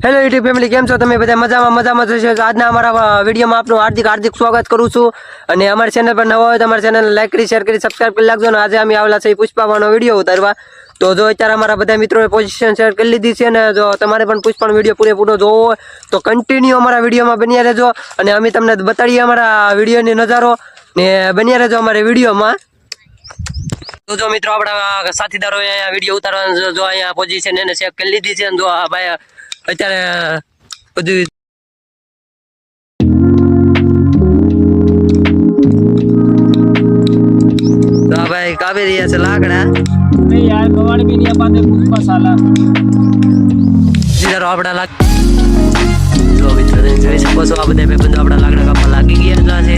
Hello YouTube family કેમ છો તમે બધા? મજામાં મજામાં જશો આજના અમારા વિડીયોમાં આપનું હાર્દિક હાર્દિક સ્વાગત કરું છું. અને અમારી ચેનલ પર નવો હોય તો અમારી ચેનલ લાઈક કરી શેર કરી સબસ્ક્રાઈબ કરી લાગજો અને આજે અમે આવેલા છે પુષ્પાવાનો વીડિયો ઉતારવા. તો જો અત્યારે અમારા બધા મિત્રોએ પોઝિશન શેર કરી લીધી છે અને જો તમારે પણ પુષ્પાનો વીડિયો પૂરેપૂરો જોવો હોય, તો કન્ટિન્યુ અમારા વિડીયોમાં બન્યા રહેજો. અને અમે તમને બતાડીએ અમારા વિડીયોની નજારો. ને બન્યા રહેજો અમારા વિડીયોમાં. તો જો મિત્રો, આપણા સાથીદારો અહીંયા વીડિયો ઉતારવાનું જો- અહીંયા પોઝિશન એને ચેક કરી લીધી છે અને જો આ ભાઈ અત્યારે બધું તો ભાઈ કાપી રહ્યા છે લાકડા. નહીં યાર ગવાડ બી આ બધા ભાઈ બંધો આપણા લાકડા કાપવા લાગી ગયા છે.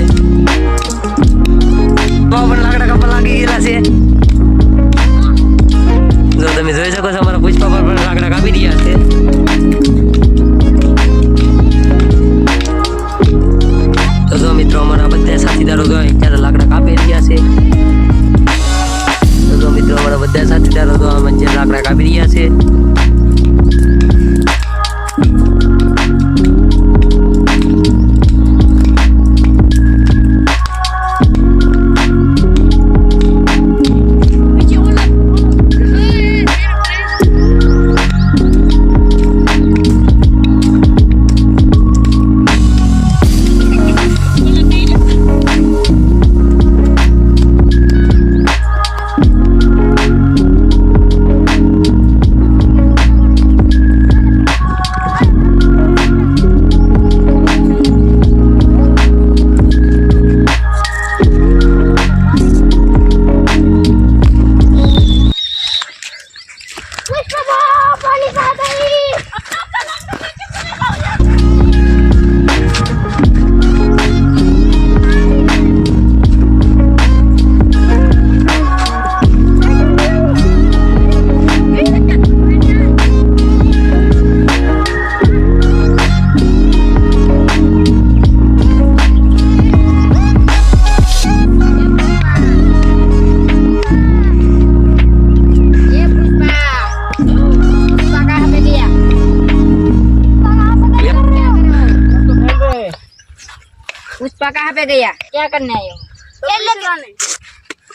कहाँ पे गया? क्या करने आए हो?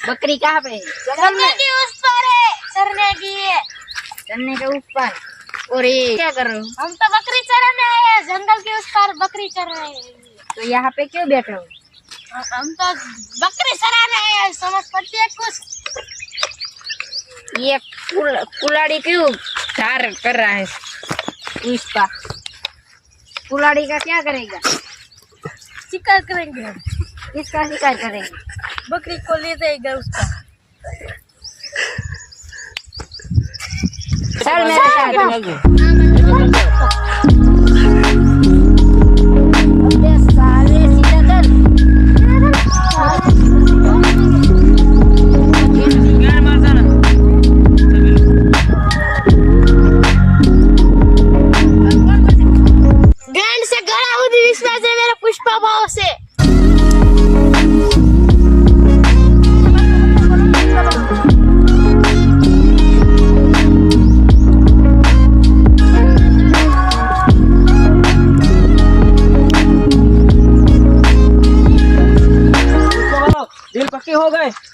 बकरी कहाँ पे है? की उस पर है चरने की है। चलने के ऊपर। और ये क्या कर रहे हो? हम तो बकरी चराने आए हैं जंगल के उस पार बकरी चर रहे हैं। तो यहाँ पे क्यों बैठे हो? हम तो बकरी चराने आए हैं समझ पड़ती है कुछ? ये कुल, कुलाड़ी क्यों धार कर रहा है? पुष्पा कुलाड़ी का क्या करेगा? शिकार करेंगे हम। किसका शिकार करेंगे? बकरी को ले जाएगा उसका। चल मेरे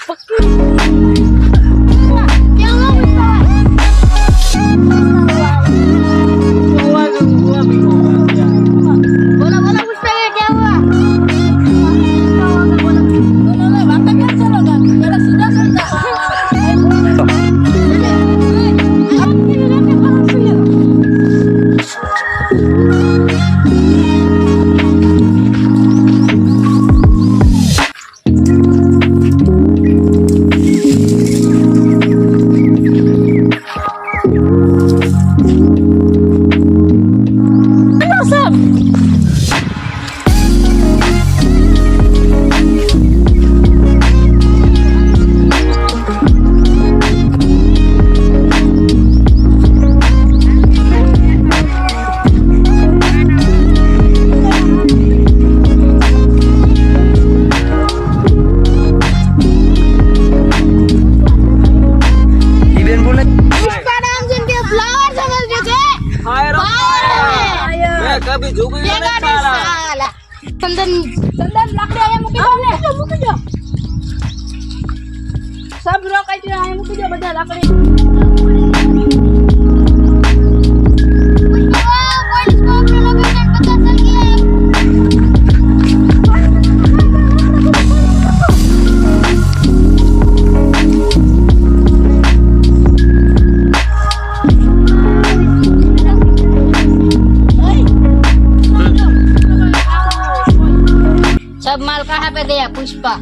Bye. ચંદન ચંદન લાકડી આયા મૂકી દો ને મૂકી દો સબ રોકાઈ દો આયા મૂકી દો બધા લાકડી सब माल कहाँ पे गया। पुष्पा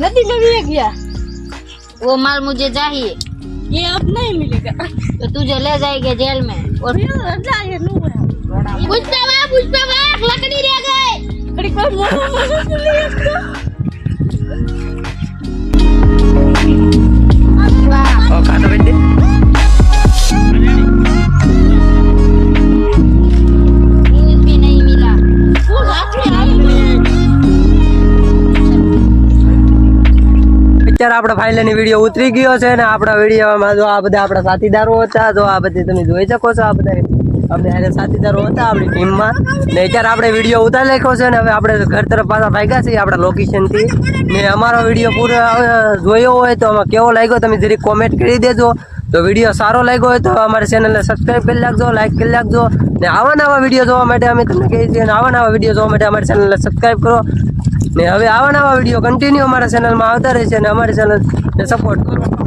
नदी में गया वो माल मुझे चाहिए। ये अब नहीं मिलेगा। तो तुझे ले जाएँगे जेल में और पुष्पा पुष्पा वाह लकड़ी रह गए। અત્યારે આપણા ફાઇલની વીડિયો ઉતરી ગયો છે ને આપણા વિડીયોમાં જો આ બધા આપણા સાથીદારો હતા, જો આ બધી તમે જોઈ શકો છો આ બધા. આપણે સાથીદારો હતા આપણી ટીમમાં ને અત્યારે આપણે વીડિયો ઉતાર લખ્યો છે ને હવે આપણે ઘર તરફ પાછા ભાગ્યા છીએ આપણા લોકેશનથી ને અમારો વીડિયો પૂરો જોયો હોય તો આમાં કેવો લાગ્યો તમે જરીક કોમેન્ટ કરી દેજો. તો વીડિયો સારો લાગ્યો હોય તો અમારી ચેનલને સબસ્ક્રાઈબ કરી નાખજો લાઈક કરી નાખજો. ને આવા નવા વીડિયો જોવા માટે અમે તમને કહીએ છીએ આવા નવા વીડિયો જોવા માટે અમારી ચેનલને સબસ્ક્રાઈબ કરો. ને હવે આવા નવા વીડિયો કન્ટિન્યુ અમારા ચેનલમાં આવતા રહેશે અને અમારી ચેનલને સપોર્ટ કરો.